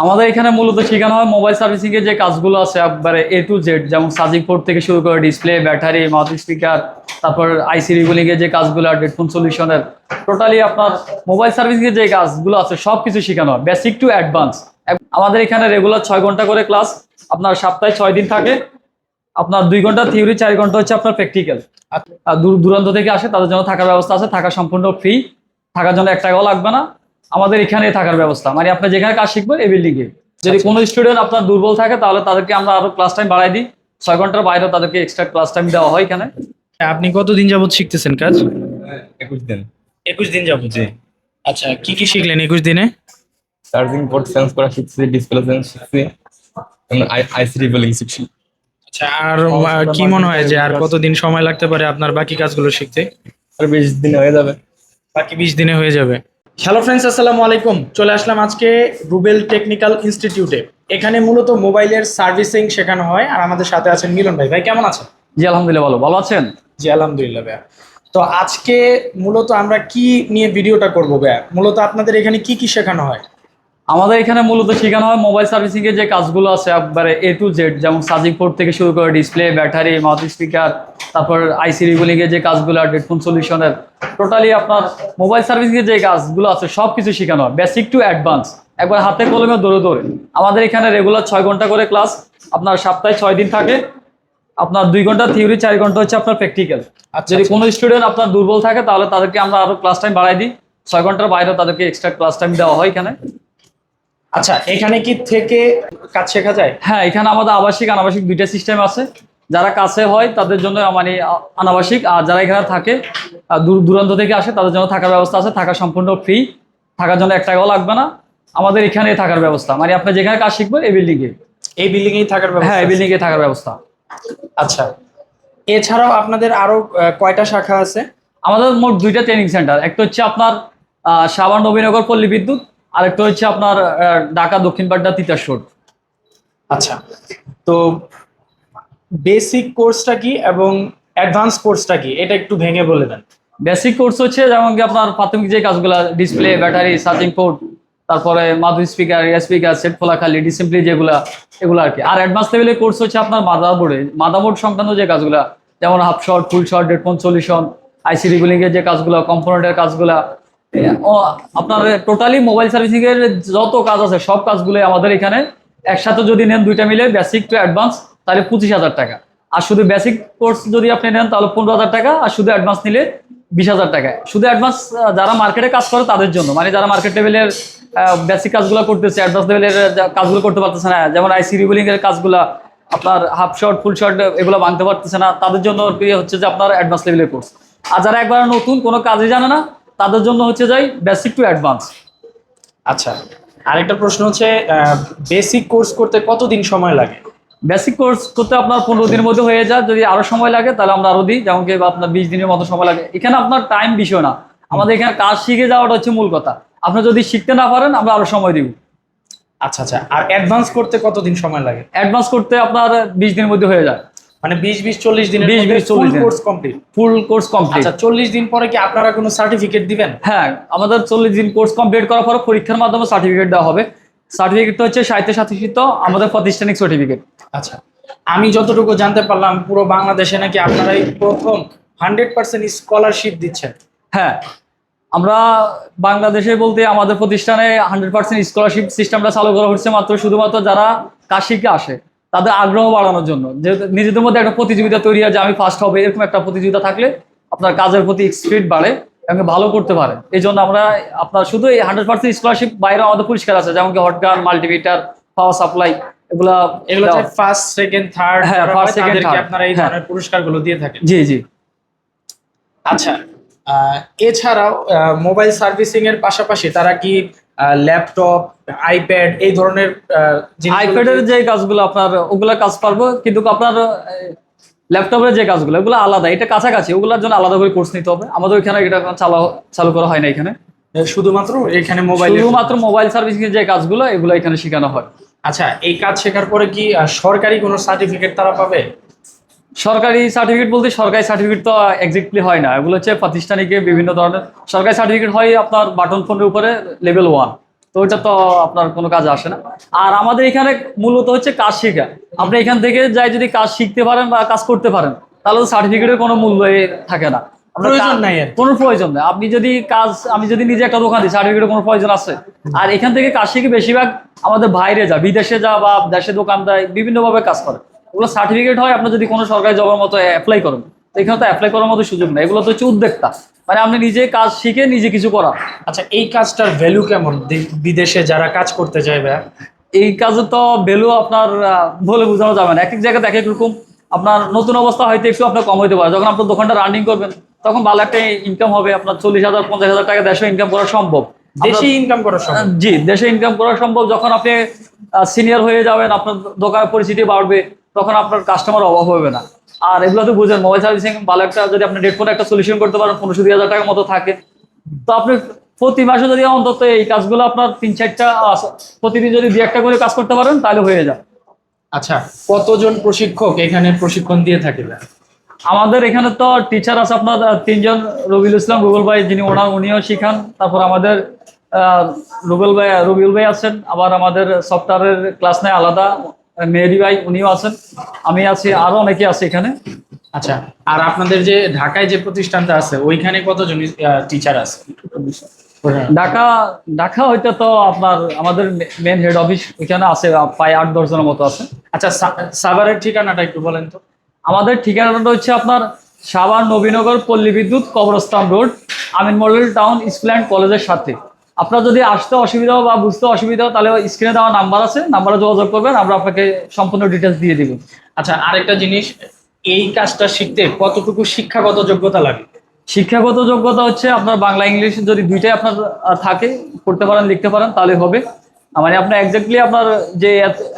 আমাদের এখানে মূলত শেখানো হয় মোবাইল সার্ভিসিং এর যে কাজগুলো আছে একবারে এ টু জেড যেমন চার্জিং পোর্ট থেকে শুরু করে ডিসপ্লে ব্যাটারি মাউথ স্পিকার তারপর আইসি রিগুলিং এর যে কাজগুলো আর হেডফোন সলিউশনের টোটালি আপনার মোবাইল সার্ভিসিং এর যে কাজগুলো আছে সব কিছু শেখানো হয় বেসিক টু অ্যাডভান্স আমাদের এখানে রেগুলার ছয় ঘণ্টা করে ক্লাস আপনার সপ্তাহে ছয় দিন থাকে। আপনার দুই ঘণ্টা থিওরি চার ঘণ্টা হচ্ছে আপনার প্র্যাকটিক্যাল আর দূর দূরান্ত থেকে আসে তাদের জন্য থাকার ব্যবস্থা আছে থাকা সম্পূর্ণ ফ্রি থাকার জন্য এক টাকাও লাগবে না। আমাদের এখানে থাকার ব্যবস্থা। মানে আপনি যেখানে কাজ শিখবেন এই বিল্ডিং এ। যদি কোনো স্টুডেন্ট আপনার দুর্বল থাকে তাহলে তাদেরকে আমরা আরও ক্লাস টাইম বাড়াই দিই। ছয় ঘণ্টার বাইরে তাদেরকে এক্সট্রা ক্লাস টাইম দেওয়া হয় এখানে। আপনি কতদিন যাবত শিখতেছেন কাজ? একুশ দিন। একুশ দিন যাবত জি। আচ্ছা কি কি শিখলেন একুশ দিনে? চার্জিং পোর্ট সেন্স করা শিখছি ডিসপ্লে সেন্স শিখছি আইসিডি বলিং শিখছি। আচ্ছা আর কি মনে হয় যে আর কতদিন সময় লাগতে পারে আপনার বাকি কাজগুলো শিখতে? আর বিশ দিনে হয়ে যাবে। বাকি বিশ দিনে হয়ে যাবে। হ্যালো ফ্রেন্ডস আসসালামু আলাইকুম। চলে আসলাম আজকে রুবেল টেকনিক্যাল ইনস্টিটিউটে। এখানে মূলত মোবাইলের সার্ভিসিং শেখানো হয় আর আমাদের সাথে আছেন মিলন ভাই। ভাই কেমন আছেন? জি আলহামদুলিল্লাহ ভালো। ভালো আছেন? জি আলহামদুলিল্লাহ ভাইয়া। তো আজকে মূলত আমরা কি নিয়ে ভিডিওটা করব ভাইয়া? মূলত আপনাদের এখানে কি কি শেখানো হয়? আমাদের এখানে মূলত শেখানো হয় মোবাইল সার্ভিসিং এর যে কাজগুলো আছে একবারে এ টু জেড যেমন চার্জিং পোর্ট থেকে শুরু করে ডিসপ্লে ব্যাটারি মাউথ স্পিকার তারপর আইসি রিগুলিং এর যে কাজগুলো আর হেডফোন সলিউশনের টোটালি আপনার মোবাইল সার্ভিসিং এর যে কাজগুলো আছে সব কিছু শেখানো হয়। বেসিক টু অ্যাডভান্স একবার হাতে কলমে দৌড়ে দৌড়ে আমাদের এখানে রেগুলার ছয় ঘণ্টা করে ক্লাস আপনার সপ্তাহে ছয় দিন থাকে। আপনার দুই ঘণ্টা থিওরি চার ঘণ্টা হচ্ছে আপনার প্র্যাকটিক্যাল আচ্ছা, যদি আচ্ছা। কোনো স্টুডেন্ট আপনার দুর্বল থাকে তাহলে তাদেরকে আমরা আরও ক্লাস টাইম বাড়াই দিই। ছয় ঘণ্টার বাইরে তাদেরকে এক্সট্রা ক্লাস টাইম দেওয়া হয় এখানে। আচ্ছা এখানে কি থেকে কাজ শেখা যায়? হ্যাঁ এখানে আমাদের আবাসিক আনাবাসিক দুইটা সিস্টেম আছে। যারা কাছে হয় তাদের জন্য মানে আনাবাসিক আর যারা এখানে থাকে দূর দূরান্ত থেকে আসে তাদের জন্য থাকার ব্যবস্থা আছে। থাকা সম্পূর্ণ ফ্রি থাকার জন্য এক টাকাও লাগবে না। আমাদের এখানে থাকার ব্যবস্থা। মানে আপনি যেখানে কাজ শিখবেন এই বিল্ডিং এ এই বিল্ডিং এই থাকার ব্যবস্থা হ্যাঁ এই? বিল্ডিং এ থাকার ব্যবস্থা। আচ্ছা এছাড়াও আপনাদের আরও কয়টা শাখা আছে? আমাদের মোট দুইটা ট্রেনিং সেন্টার একটা হচ্ছে আপনার সাভার নবীনগর পল্লী বিদ্যুৎ আর একটা হচ্ছে আপনার ঢাকা দক্ষিণ পাড্ডা তিতাস রোড। আচ্ছা তো বেসিক কোর্সটা কি এবং অ্যাডভান্স কোর্সটা কি? এটা একটু ভেঙে বলে দেন। বেসিক কোর্স হচ্ছে যেমন কি আপনার প্রাথমিক যে কাজগুলো ডিসপ্লে ব্যাটারি চার্জিং পোর্ট তারপরে মাধু স্পিকার স্পিকার সেট খোলাখালি ডিসিপ্লি যেগুলা এগুলো আর কি। আর অ্যাডভান্স লেভেলের কোর্স হচ্ছে আপনার মাদারবোর্ডে মাদারবোর্ড সংক্রান্ত যে কাজগুলো যেমন half short full short headphone solution IC রিগুলিং এর যে কাজগুলো কম্পোনেন্টের কাজগুলা আপনার টোটালি মোবাইল সার্ভিসিং এর যত কাজ আছে, সব কাজগুলো আমাদের এখানে। একসাথে যদি নেন দুইটা মিলে বেসিক টু অ্যাডভান্স তাহলে পঁচিশ হাজার টাকা। আর শুধু বেসিক কোর্স যদি আপনি নেন, তাহলে পনেরো হাজার টাকা, আর শুধু অ্যাডভান্স নিলে বিশ হাজার টাকা। শুধু অ্যাডভান্স যারা মার্কেটে কাজ করে, তাদের জন্য। মানে যারা মার্কেট লেভেলের বেসিক কাজগুলো করতেছে অ্যাডভান্স লেভেলের কাজগুলো করতে পারতেছে না, যেমন আইসি রিগুলিং এর কাজগুলো, আপনার হাফ শর্ট ফুল শর্ট এগুলো ভাঙতে পারতেছে না, তাদের জন্য হচ্ছে যে আপনার অ্যাডভান্স লেভেলের কোর্স আর যারা একবার নতুন, কোনো কাজই জানে না তাদের জন্য হচ্ছে যাই বেসিক টু অ্যাডভান্স আচ্ছা আরেকটা প্রশ্ন হচ্ছে বেসিক কোর্স করতে কতদিন সময় লাগে? বেসিক কোর্স করতে আপনার পনেরো দিনের মধ্যে হয়ে যায় যদি আরও সময় লাগে তাহলে আমরা আরও দিই যেমন কি আপনার বিশ দিনের মতো সময় লাগে। এখানে আপনার টাইম বিষয় না আমাদের এখানে কাজ শিখে যাওয়াটা হচ্ছে মূল কথা। আপনি যদি শিখতে না পারেন আমরা আরও সময় দিব। আচ্ছা আচ্ছা আর অ্যাডভান্স করতে কতদিন সময় লাগে? অ্যাডভান্স করতে আপনার বিশ দিনের মধ্যে হয়ে যায়। মানে বিশ বিশ চল্লিশ দিনের 20, 20, 40 দিন। Course complete full course complete আচ্ছা চল্লিশ দিন পরে কি আপনারা কোনো সার্টিফিকেট দিবেন? হ্যাঁ আমাদের চল্লিশ দিন কোর্স কমপ্লিট করার পর পরীক্ষার মাধ্যমে সার্টিফিকেট দেওয়া হবে। সার্টিফিকেটটা হচ্ছে সাহিত্য সাথীকৃত আমাদের প্রাতিষ্ঠানিক সার্টিফিকেট আচ্ছা আমি যতটুকু জানতে পারলাম পুরো বাংলাদেশে নাকি আপনারাই প্রথম হান্ড্রেড পার্সেন্ট স্কলারশিপ দিচ্ছেন? হ্যাঁ আমরা বাংলাদেশে বলতে আমাদের প্রতিষ্ঠানে হান্ড্রেড পার্সেন্ট স্কলারশিপ সিস্টেমটা চালু করা হচ্ছে মাত্র শুধুমাত্র যারা কাজ শিখে আসে। তাদের আগ্রহ বাড়ানোর জন্য। যেহেতু নিজেদের মধ্যে একটা প্রতিযোগিতা তৈরি হয় যে আমি ফার্স্ট হবে এরকম একটা প্রতিযোগিতা থাকলে আপনার কাজের প্রতি স্পিড বাড়ে এবং ভালো করতে পারে। এই জন্য আমরা আপনার শুধু এই হান্ড্রেড পার্সেন্ট স্কলারশিপ বাইরে আমাদের পুরস্কার আছে যেমন কি হটগান মাল্টিমিটার পাওয়ার সাপ্লাই এগুলা এগুলো ফার্স্ট সেকেন্ড থার্ড হ্যাঁ, second, third। আপনারা এই হ্যাঁ। ধরনের পুরস্কারগুলো দিয়ে থাকেন। জি জি। আচ্ছা আহ, এছাড়াও মোবাইল সার্ভিসিং এর পাশাপাশি তারা কি ল্যাপটপ আইপ্যাড এই ধরনের আইপ্যাডের যে কাজগুলো আপনার ওগুলা কাজ পারব কিন্তু আপনার ল্যাপটপের যে কাজগুলো ওগুলো আলাদা এটা কাছাকাছি ওগুলোর জন্য আলাদা করে কোর্স নিতে হবে। আমাদের ওইখানে এটা চালা চালু করা হয় না এখানে। শুধুমাত্র এখানে মোবাইল শুধুমাত্র মোবাইল সার্ভিসিং এর যে কাজগুলো এগুলো এখানে শেখানো হয়। আচ্ছা এই কাজ শেখার পরে কি সরকারি কোনো সার্টিফিকেট তারা পাবে? সরকারি সার্টিফিকেট বলতে সরকারি সার্টিফিকেট তো এক্সাক্টলি হয় না। এগুলো হচ্ছে প্রাতিষ্ঠানিকে বিভিন্ন ধরনের সরকারি সার্টিফিকেট হয় আপনার বাটন ফোনের উপরে লেভেল ওয়ান তো ওইটা তো আপনার কোনো কাজ আসে না। আর আমাদের এখানে মূলত হচ্ছে কাজ শেখা। আপনি এখান থেকে যাই যদি কাজ শিখতে পারেন বা কাজ করতে পারেন তাহলে তো সার্টিফিকেটের কোনো মূল্য থাকে না। প্রয়োজন নাই কোনো প্রয়োজন নেই। আপনি যদি কাজ আমি যদি নিজে একটা দোকান দিই সার্টিফিকেটের কোনো প্রয়োজন আছে? আর এখান থেকে কাজ শিখে বেশিরভাগ আমাদের বাইরে যা বিদেশে যা বা দেশে দোকান দেয় বিভিন্নভাবে কাজ করে। ওগুলো সার্টিফিকেট হয় আপনি যদি কোনো সরকারি জবের মতো অ্যাপ্লাই করেন। তো এখানে তো অ্যাপ্লাই করার মতো সুযোগ নেই এগুলো তো হচ্ছে উদ্যোক্তা। মানে আপনি নিজে কাজ শিখে নিজে কিছু করা আচ্ছা এই কাজটার ভ্যালু কেমন? বিদেশে যারা কাজ করতে যায় ভাইয়া? এই কাজে তো ভ্যালু আপনার বলে বোঝানো যাবে না। এক এক জায়গাতে এক এক রকম। আপনার নতুন অবস্থা হয়তো একটু আপনার কম হইতে পারে। যখন আপনার দোকানটা রানিং করবেন তখন ভালো একটা ইনকাম হবে। আপনার চল্লিশ হাজার পঞ্চাশ হাজার টাকা দেশে ইনকাম করা সম্ভব। দেশি ইনকাম করা সম্ভব? জি দেশে ইনকাম করা সম্ভব। যখন আপনি সিনিয়র হয়ে যাবেন আপনার দোকানের পরিচিতি বাড়বে। তখন আপনার কাস্টমার অভাব হবে না। আর এগুলো তো বুঝেন মোবাইল সার্ভিসিং ভালো একটা যদি আপনি হেডফোন একটা সলিউশন করতে পারেন পনেরোশো দুই হাজার টাকার মতো থাকে। তো আপনি প্রতি মাসে যদি অন্তত এই কাজগুলো আপনার তিন চারটা প্রতিদিন যদি দুই একটা করে কাজ করতে পারেন তাহলে হয়ে যায় আচ্ছা কতজন প্রশিক্ষক এখানে প্রশিক্ষণ দিয়ে থাকে আমাদের এখানে তো টিচার আছে আপনার তিনজন রবিউল ইসলাম রুবেল ভাই যিনি ওনার উনিও শিখান। তারপর আমাদের আহ, রুবেল ভাই রবিউল ভাই আছেন। আবার আমাদের সফটওয়্যারের ক্লাস নেয় আলাদা। মেহেদি ভাই উনিও আছেন আমি আছি আরও অনেকে আছে এখানে। আচ্ছা আর আপনাদের যে ঢাকায় যে প্রতিষ্ঠানটা আছে ওইখানে কতজন টিচার আছে? ঢাকা ঢাকা হইতে তো আপনার আমাদের মেন হেড অফিস ওইখানে আছে প্রায় আট দশ জনের মতো আছে। আচ্ছা সাভারের ঠিকানাটা একটু বলেন তো। আমাদের ঠিকানাটা হচ্ছে আপনার সাভার নবীনগর পল্লী বিদ্যুৎ কবরস্থান road Amin model town school and কলেজের সাথে। আপনার যদি আসতে অসুবিধা বা বুঝতে অসুবিধা তাহলে স্ক্রিনে দেওয়া নাম্বার আছে নাম্বারে যোগাযোগ করবেন আমরা আপনাকে সম্পূর্ণ ডিটেলস দিয়ে দিব। আচ্ছা আরেকটা জিনিস এই কাজটা শিখতে কতটুকু শিক্ষাগত যোগ্যতা লাগে? শিক্ষাগত যোগ্যতা হচ্ছে আপনার বাংলা ইংলিশ যদি দুইটাই আপনার থাকে পড়তে পারেন লিখতে পারেন তাহলে হবে। মানে আপনার এক্স্যাক্টলি আপনার যে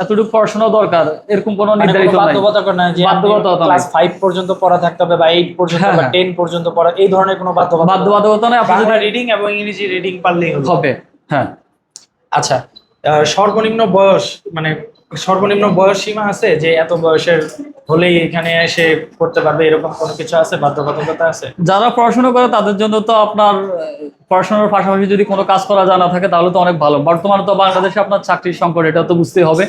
এতটুকু পড়াশোনা দরকার এরকম কোনো মানে নির্ধারিত নাই বাধ্যবাধকতা না যে বাধ্যবাধকতা। ক্লাস 5 পর্যন্ত পড়া থাকতে হবে বা 8 পর্যন্ত হ্যাঁ, বা হ্যাঁ। টেন পর্যন্ত পড়া এই ধরনের কোনো বাধ্যবাধকতা বাধ্যবাধকতা নাই আপনি বাংলা যদি রিডিং এবং ইংরেজি রিডিং পারলেই হবে হ্যাঁ আচ্ছা সর্বনিম্ন বয়স মানে সর্বনিম্ন বয়স সীমা আছে যে এত বয়সের হলেই এখানে এসে করতে পারবে, এরকম কোনো কিছু আছে? বাধ্যবাধকতা আছে? যারা পড়াশোনা করে তাদের জন্য তো আপনার পড়াশোনার পাশাপাশি যদি কোনো কাজ করা জানা থাকে তাহলে তো অনেক ভালো। বর্তমানে তো বাংলাদেশে আপনার চাকরির সংকট, এটা তো বুঝতেই হবে।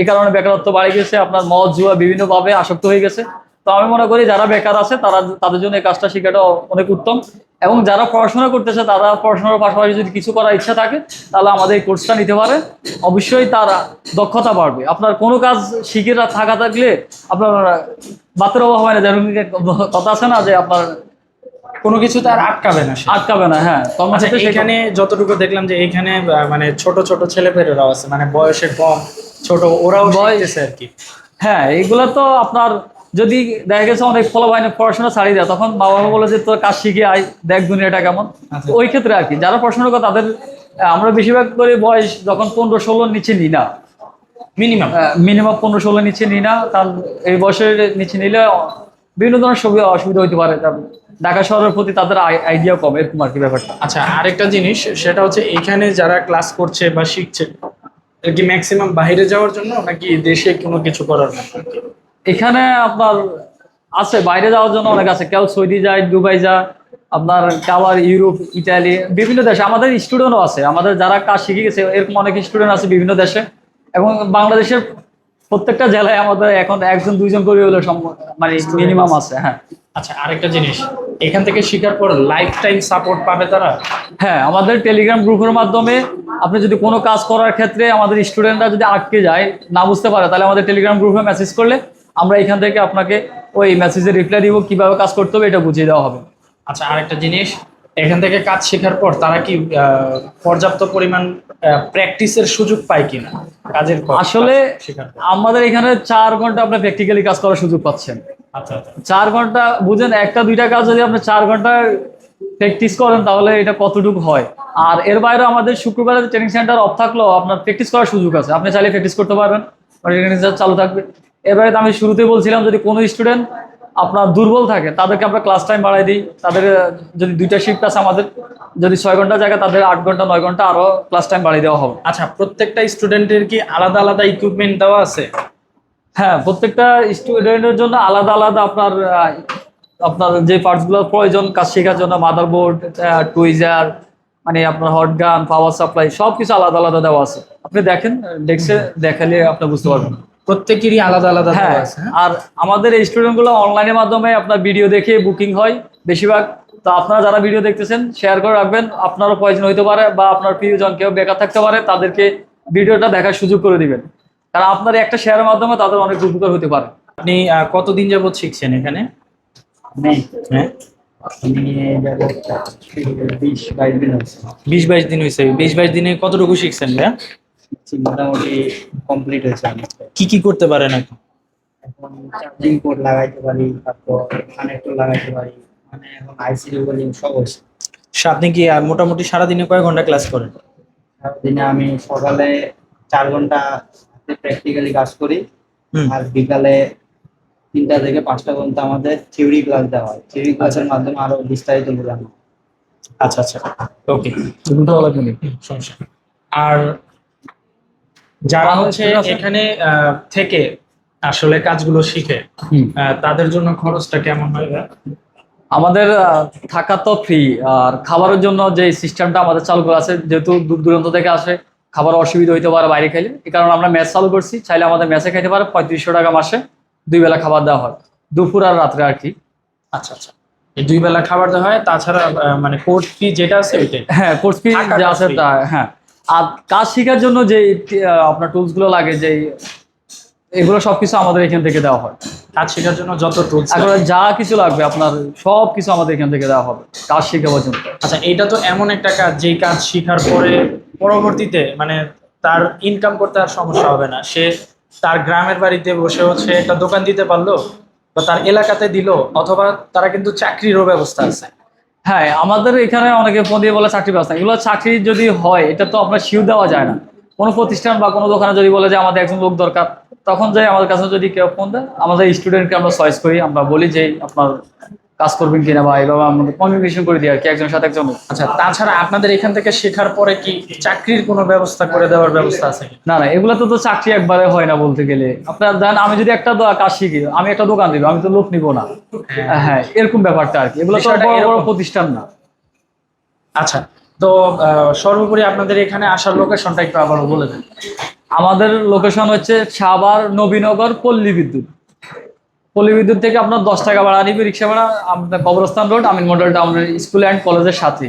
এই কারণে বেকারত্ব বাড়ে গেছে, আপনার মদ, জুয়া বিভিন্নভাবে আসক্ত হয়ে গেছে। তো আমি মনে করি যারা বেকার আছে তারা তাদের জন্য এই কাজটা শেখাটা অনেক উত্তম। এবং যারা পড়াশোনা করতেছে তারা পড়াশোনার পাশাপাশি যদি কিছু করার ইচ্ছা থাকে তাহলে আমাদের এই কোর্সটা নিতে পারে। অবশ্যই তারা দক্ষতা বাড়বে। আপনার কোনো কাজ শিখে থাকা থাকলে আপনার বাতের অভাব হয় না। যেরকম কথা আছে না যে আপনার কোনো কিছু তার আটকাবে না আটকাবে না হ্যাঁ। আচ্ছা সেখানে এখানে যতটুকু দেখলাম যে এখানে মানে ছোট ছোট ছেলেপেলেরাও আছে মানে বয়সে কম ছোট ওরাও বয়স- আর কি। হ্যাঁ এগুলো তো আপনার যদি দেখা গেছে অনেক ফলো হয় না পড়াশোনা ছাড়িয়ে দেয় তখন মা বাবা বলে যে তোর কাজ শিখে আয় দেখ দুনিয়াটা কেমন। আচ্ছা। ওই ক্ষেত্রে আর কি যারা পড়াশোনা করে তাদের আমরা বেশিরভাগ করে বয়স যখন পনেরো ষোলোর নিচে নিই না। মিনিমাম মিনিমাম পনেরো ষোলো নিচে নিই না তার এই বয়সের নিচে নিলে বিভিন্ন ধরনের সুবিধা অসুবিধা হতে পারে ঢাকা শহরের প্রতি তাদের আইডিয়া কম এরকম আর কি ব্যাপারটা। আচ্ছা আরেকটা জিনিস সেটা হচ্ছে এখানে যারা ক্লাস করছে বা শিখছে কি ম্যাক্সিমাম বাইরে যাওয়ার জন্য নাকি দেশে কোনো কিছু করার জন্য এখানে আপনার আছে বাইরে যাওয়ার জন্য অনেক আছে। কেউ সৌদি যায় দুবাই যায় আপনার কাবার ইউরোপ ইটালি বিভিন্ন দেশে। আমাদের স্টুডেন্টও আছে। আমাদের যারা কাজ শিখে গেছে এরকম অনেক স্টুডেন্ট আছে বিভিন্ন দেশে। এবং বাংলাদেশের প্রত্যেকটা জেলায় আমাদের এখন একজন দুইজন করে হলে মানে মিনিমাম আছে। হ্যাঁ। আচ্ছা আরেকটা জিনিস। এখান থেকে শেখার পর লাইফ টাইম সাপোর্ট পাবে তারা? হ্যাঁ আমাদের টেলিগ্রাম গ্রুপের মাধ্যমে আপনি যদি কোনো কাজ করার ক্ষেত্রে আমাদের স্টুডেন্টরা যদি আটকে যায় না বুঝতে পারে তাহলে আমাদের টেলিগ্রাম গ্রুপে মেসেজ করলে আমরা এখান থেকে আপনাকে ওই মেসেজে রিপ্লাই দিব কীভাবে কাজ করতে হবে এটা বুঝিয়ে দেওয়া হবে। আচ্ছা আরেকটা জিনিস এখান থেকে কাজ শেখার পর তারা কি পর্যাপ্ত পরিমাণ প্র্যাকটিসের সুযোগ পায় কিনা? কাজের আসলে। আমাদের এখানে চার ঘণ্টা আপনি প্র্যাকটিক্যালি কাজ করার সুযোগ পাচ্ছেন। আচ্ছা আচ্ছা। চার ঘণ্টা বুঝেন একটা দুইটা কাজ যদি আপনি চার ঘণ্টা প্র্যাকটিস করেন তাহলে এটা কতটুকু হয়? আর এর বাইরে আমাদের শুক্রবারে ট্রেনিং সেন্টার অফ থাকলেও আপনার প্র্যাকটিস করার সুযোগ আছে। আপনি চাইলে প্র্যাকটিস করতে পারবেন। ট্রেনিং সেন্টার চালু থাকবে। তো আমি শুরুতে বলছিলাম যদি কোনো স্টুডেন্ট আপনার দুর্বল থাকে তাদেরকে আমরা ক্লাস টাইম বাড়াই দিই। তাদের যদি দুইটা শিফট আছে আমাদের যদি ছয় ঘণ্টা জায়গায় তাদের আট ঘণ্টা নয় ঘণ্টা আরও ক্লাস টাইম বাড়িয়ে দেওয়া হবে। আচ্ছা প্রত্যেকটা স্টুডেন্টের কি আলাদা আলাদা ইকুইপমেন্ট দেওয়া আছে? হ্যাঁ প্রত্যেকটা স্টুডেন্টের জন্য আলাদা আলাদা আপনার আপনার যে পার্টসগুলো প্রয়োজন কাজ শেখার জন্য মাদারবোর্ড টুইজার মানে আপনার হট গান পাওয়ার সাপ্লাই সবকিছু আলাদা আলাদা দেওয়া আছে। আপনি দেখেন ডেস্কে দেখালে আপনি বুঝতে পারবেন। প্রত্যেকেরই আলাদা আলাদা হ্যাঁ হ্যাঁ? আর আমাদের এই স্টুডেন্টগুলো অনলাইনের মাধ্যমে আপনার ভিডিও দেখে বুকিং হয় বেশিরভাগ। তো আপনারা যারা ভিডিও দেখতেছেন শেয়ার করে রাখবেন। আপনারও প্রয়োজন হইতে পারে বা আপনার প্রিয়জন কেউ বেকার থাকতে পারে তাদেরকে ভিডিওটা দেখার সুযোগ করে দিবেন। কারণ আপনার একটা শেয়ারের মাধ্যমে তাদের অনেক উপকার হতে পারে। আপনি কতদিন যাবৎ শিখছেন এখানে? হ্যাঁ? বিশ বাইশ দিন হচ্ছে বিশ বাইশ দিন হয়েছে। বিশ বাইশ দিনে কতটুকু শিখছেন ভাইয়া? মোটামুটি কমপ্লিট হয়েছে কি কি করতে পারেন এখন? এখন চার্জিং পোর্ট লাগাইতে পারি তারপর কানেক্টর লাগাইতে পারি মানে এখন আইসি বলি সব হচ্ছে সা- আপনি কি মোটামুটি সারাদিনে কয় ঘণ্টা ক্লাস করেন? দিনে আমি সকালে চার ঘণ্টা প্র্যাকটিক্যালি কাজ করি আর বিকালে তিনটা থেকে পাঁচটা পর্যন্ত আমাদের থিওরি ক্লাস দেওয়া হয়। থিওরি ক্লাসের মাধ্যমে আরও বিস্তারিত বোঝানো আচ্ছা আচ্ছা। ওকে। সমস্যা আর যারা হচ্ছে এখানে থেকে আসলে কাজগুলো শিখে তাদের জন্য খরচটা কেমন হয় আমাদের থাকা তো ফ্রি আর খাবারের জন্য যে সিস্টেমটা আমাদের চালু করা আছে যেহেতু দূর দূরান্ত থেকে আসে খাবার অসুবিধা হইতে পারে বাইরে খাইলে। এই কারণে আমরা ম্যাচ চালু করছি চাইলে আমাদের ম্যাচে খাইতে পারে পঁয়ত্রিশশো টাকা মাসে দুই বেলা খাবার দেওয়া হয় দুপুর আর রাত্রে আর কি। আচ্ছা আচ্ছা। এই দুই বেলা খাবার দেওয়া হয় তাছাড়া মানে কোর্স ফি যেটা আছে ওইটাই? হ্যাঁ কোর্স ফি যা আছে তা হ্যাঁ। আর কাজ শেখার জন্য যে আপনার টুলসগুলো লাগে যে এগুলো সবকিছু আমাদের এখান থেকে দেওয়া হয়। কাজ শেখার জন্য যত টুলস এখন যা কিছু লাগবে আপনার সব কিছু আমাদের এখান থেকে দেওয়া হবে কাজ শেখাবার জন্য। আচ্ছা এটা তো এমন একটা কাজ যেই কাজ শেখার পরে পরবর্তীতে মানে তার ইনকাম করতে আর সমস্যা হবে না। সে তার গ্রামের বাড়িতে বসে হচ্ছে একটা দোকান দিতে পারল বা তার এলাকাতে দিল অথবা তারা কিন্তু চাকরিরও ব্যবস্থা আছে। হ্যাঁ আমাদের এখানে অনেকে ফোন দিয়ে বলে চাকরি ব্যবস্থা এগুলো চাকরি যদি হয়, এটা তো আপনার শিউ দেওয়া যায় না। কোনো প্রতিষ্ঠান বা কোনো দোকানে যদি বলে যে আমাদের একজন লোক দরকার, তখন যাই আমাদের কাছে যদি কেউ ফোন দেয়, আমাদের স্টুডেন্টকে আমরা চয়েস করি, আমরা বলি যে আপনার কাজ করবেন কিনা বা এইভাবে আমাদের কমিউনিকেশন করে দিই আর কি একজনের সাথে একজন। আচ্ছা তাছাড়া আপনাদের এখান থেকে শেখার পরে কি চাকরির কোনো ব্যবস্থা করে দেওয়ার ব্যবস্থা আছে না না এগুলো তো তো চাকরি একবারে হয় না বলতে গেলে। আপনার দেন আমি যদি একটা কাজ শিখি আমি একটা দোকান দিব আমি তো লোক নিব না। হ্যাঁ। এরকম ব্যাপারটা আর কি। এগুলো তো বড় বড়। প্রতিষ্ঠান না। আচ্ছা তো সর্বোপরি আপনাদের এখানে আসার লোকেশনটা একটু আবারও বলে দেন। আমাদের লোকেশন হচ্ছে সাভার নবীনগর পল্লী বিদ্যুৎ। পল্লী বিদ্যুৎ থেকে আপনার দশ টাকা ভাড়া নিবে রিক্সা ভাড়া আপনার কবরস্থান রোড আমিন মডেল টাউনের স্কুল অ্যান্ড কলেজের সাথে।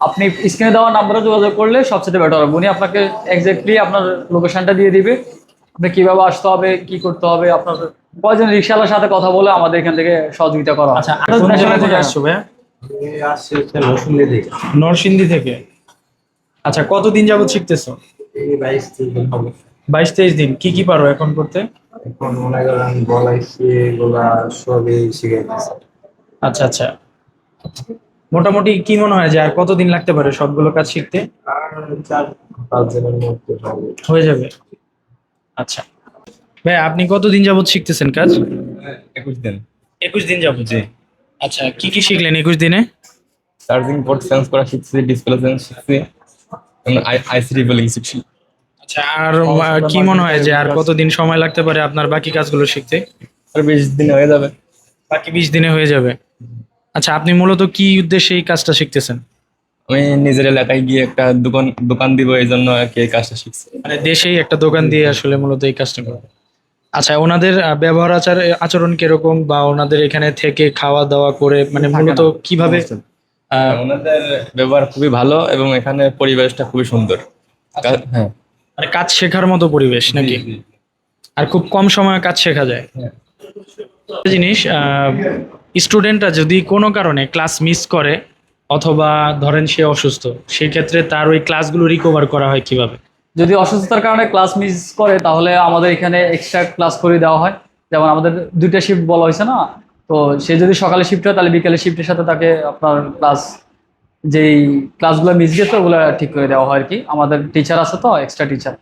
আপনি স্ক্রিনে দেওয়া নাম্বারে যোগাযোগ করলে সবচেয়ে বেটার হবে। উনি আপনাকে এক্স্যাক্টলি আপনার লোকেশনটা দিয়ে দিবে। আপনি কীভাবে আসতে হবে কি করতে হবে আপনার কয়জন রিক্সাওয়ালার সাথে কথা বলে আমাদের এখান থেকে সহযোগিতা করা। আচ্ছা নরসিংদী থেকে। আচ্ছা কতদিন যাবত শিখতেছো? বাইশ তেইশ দিন। কি কি পারো এখন করতে? এখন মনে করেন বলাইছি এগুলা সবই শিখে গেছে। আচ্ছা আচ্ছা। মোটামুটি কি মনে হয় যে আর কতদিন লাগতে পারে সবগুলো কাজ শিখতে? আর চার পাঁচ দিনের মধ্যে হয়ে যাবে। আচ্ছা। ভাই আপনি কতদিন যাবত শিখতেছেন কাজ? একুশ দিন। একুশ দিন যাবত জি। আচ্ছা কি কি শিখলেন একুশ দিনে? চার্জিং পোর্ট চেঞ্জ করা শিখছি ডিসপ্লে চেঞ্জ শিখছি আইসি রিভেলিং শিখছি। আচ্ছা আর কি মনে হয় যে আর কতদিন সময় লাগতে পারে আপনার বাকি কাজগুলো শিখতে? আর বিশ দিনে হয়ে যাবে। বাকি বিশ দিনে হয়ে যাবে। আচ্ছা আপনি মূলত কি উদ্দেশ্যে এই কাজটা শিখতেছেন? আমি নিজের এলাকায় গিয়ে একটা দোকান দোকান দিব এই জন্য আর কি এই কাজটা শিখছি। মানে দেশেই একটা দোকান দিয়ে আসলে মূলত এই কাজটা করবে আচ্ছা ওনাদের ব্যবহার আচার আচরণ কীরকম বা ওনাদের এখানে থেকে খাওয়া দাওয়া করে মানে মূলত কীভাবে ওনাদের ব্যবহার খুবই ভালো এবং এখানে পরিবেশটা খুবই সুন্দর। হ্যাঁ। মানে কাজ শেখার মতো পরিবেশ নাকি। আর খুব কম সময়ে কাজ শেখা যায়। হ্যাঁ। জিনিস স্টুডেন্টরা যদি কোনো কারণে ক্লাস মিস করে অথবা ধরেন সে অসুস্থ সেই ক্ষেত্রে তার ওই ক্লাসগুলো রিকভার করা হয় কীভাবে? যদি অসুস্থতার কারণে ক্লাস মিস করে তাহলে আমাদের এখানে এক্সট্রা ক্লাস করে দেওয়া হয়। যেমন আমাদের দুইটা শিফট বলা হয়েছে না? তো সে যদি সকালে শিফট হয় তাহলে বিকেলে শিফটের সাথে তাকে আপনার ক্লাস যেই ক্লাসগুলো মিস গেছে, ওগুলো ঠিক করে দেওয়া হয় আর কি। আমাদের টিচার আছে তো এক্সট্রা টিচার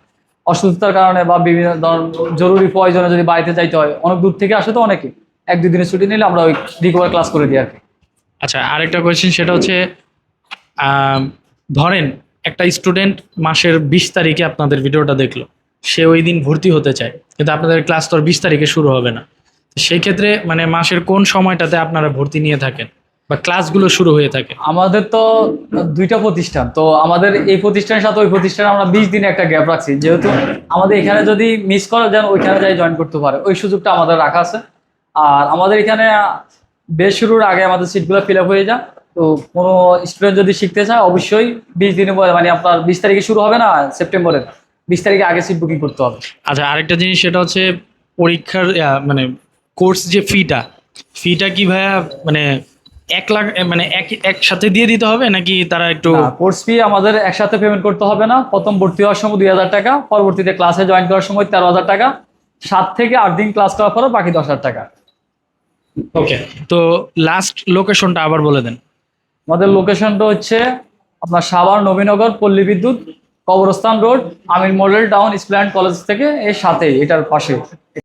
অসুস্থতার কারণে বা বিভিন্ন ধরনের জরুরি প্রয়োজনে যদি বাড়িতে যাইতে হয়, অনেক দূর থেকে আসে তো অনেকে। এক দুই দিনের ছুটি নিলে আমরা ওই রিকভার ক্লাস করে দিই আর কি। আচ্ছা আরেকটা কোয়েশ্চেন সেটা হচ্ছে ধরেন একটা স্টুডেন্ট মাসের বিশ তারিখে আপনাদের ভিডিওটা দেখল। সে ওই দিন ভর্তি হতে চায়, কিন্তু আপনাদের ক্লাস তো আর বিশ তারিখে শুরু হবে না। সেই ক্ষেত্রে মানে মাসের কোন সময়টাতে আপনারা ভর্তি নিয়ে থাকেন? বা ক্লাসগুলো শুরু হয়ে থাকে? আমাদের তো দুইটা প্রতিষ্ঠান। তো আমাদের এই প্রতিষ্ঠানের সাথে ওই প্রতিষ্ঠানে আমরা বিশ দিনে একটা গ্যাপ রাখছি। যেহেতু আমাদের এখানে যদি মিস করে যান ওইখানে যাই জয়েন করতে পারে। ওই সুযোগটা আমাদের রাখা আছে। আর আমাদের এখানে বেশ শুরুর আগে আমাদের সিটগুলো ফিল আপ হয়ে যায়। তো কোনো স্টুডেন্ট যদি শিখতে চায় অবশ্যই বিশ দিনে পরে মানে আপনার বিশ তারিখে শুরু হবে না সেপ্টেম্বরের। বিশ তারিখে আগে সিট বুকিং করতে হবে। আচ্ছা আরেকটা জিনিস সেটা হচ্ছে পরীক্ষার মানে কোর্স যে ফিটা ফিটা কি ভাইয়া মানে এক লাখ মানে এক একসাথে দিয়ে দিতে হবে নাকি তারা একটু কোর্স ফি আমাদের একসাথে পেমেন্ট করতে হবে না। প্রথম ভর্তি হওয়ার সময় দুই হাজার টাকা পরবর্তীতে ক্লাসে জয়েন করার সময় তেরো হাজার টাকা। সাত থেকে আট দিন ক্লাস করার পরে বাকি দশ হাজার টাকা। ওকে তো লাস্ট লোকেশনটা আবার বলে দেন। আমাদের লোকেশনটা হচ্ছে আপনার সাভার নবীনগর পল্লী বিদ্যুৎ কবরস্থান রোড আমির মডেল টাউন ইসপ্ল্যান্ড কলেজ থেকে এর সাথে এটার পাশে